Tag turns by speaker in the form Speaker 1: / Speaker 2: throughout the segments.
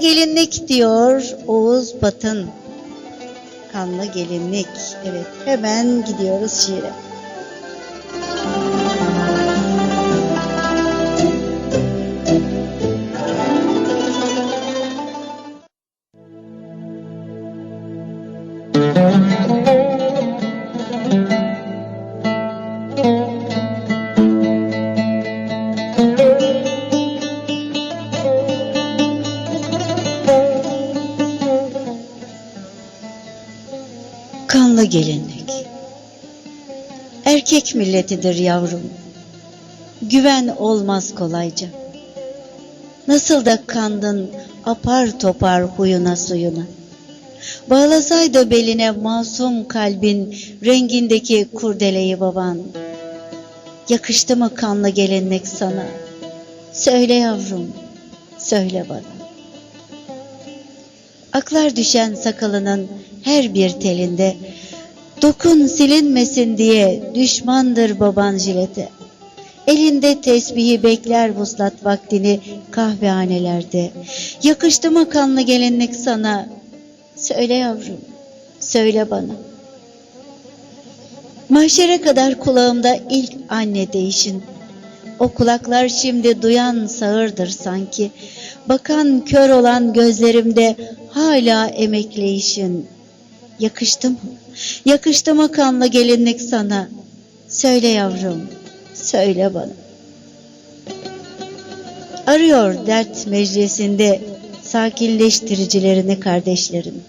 Speaker 1: Gelinlik diyor Oğuz Batın. Kanlı gelinlik. Evet hemen gidiyoruz şiire. Kanlı gelinlik. Erkek milletidir yavrum. Güven olmaz kolayca. Nasıl da kandın apar topar huyuna suyuna. Bağlasaydı beline masum kalbin rengindeki kurdeleyi baban. Yakıştı mı kanlı gelinlik sana? Söyle yavrum, söyle bana. Aklar düşen sakalının her bir telinde Dokun silinmesin diye düşmandır baban jilete. Elinde tesbihi bekler vuslat vaktini kahvehanelerde. Yakıştı mı kanlı gelinlik sana? Söyle yavrum, söyle bana. Mahşere kadar kulağımda ilk anne değişin. O kulaklar şimdi duyan sağırdır sanki. Bakan kör olan gözlerimde hala emekleyişin. Yakıştı mı? Yakıştı mı kanlı gelinlik sana? Söyle yavrum, söyle bana. Arıyor dert meclisinde sakinleştiricilerini kardeşlerim.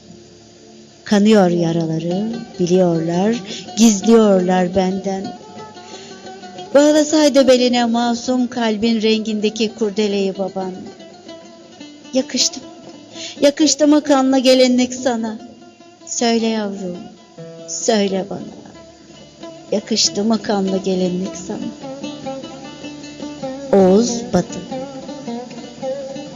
Speaker 1: Kanıyor yaraları, biliyorlar, gizliyorlar benden. Bağlasaydı beline masum kalbin rengindeki kurdeleyi baban. Yakıştı mı? Yakıştı mı kanlı gelinlik sana? Söyle yavrum, söyle bana. Yakıştı mı kanlı gelinlik sana? Oğuz Batı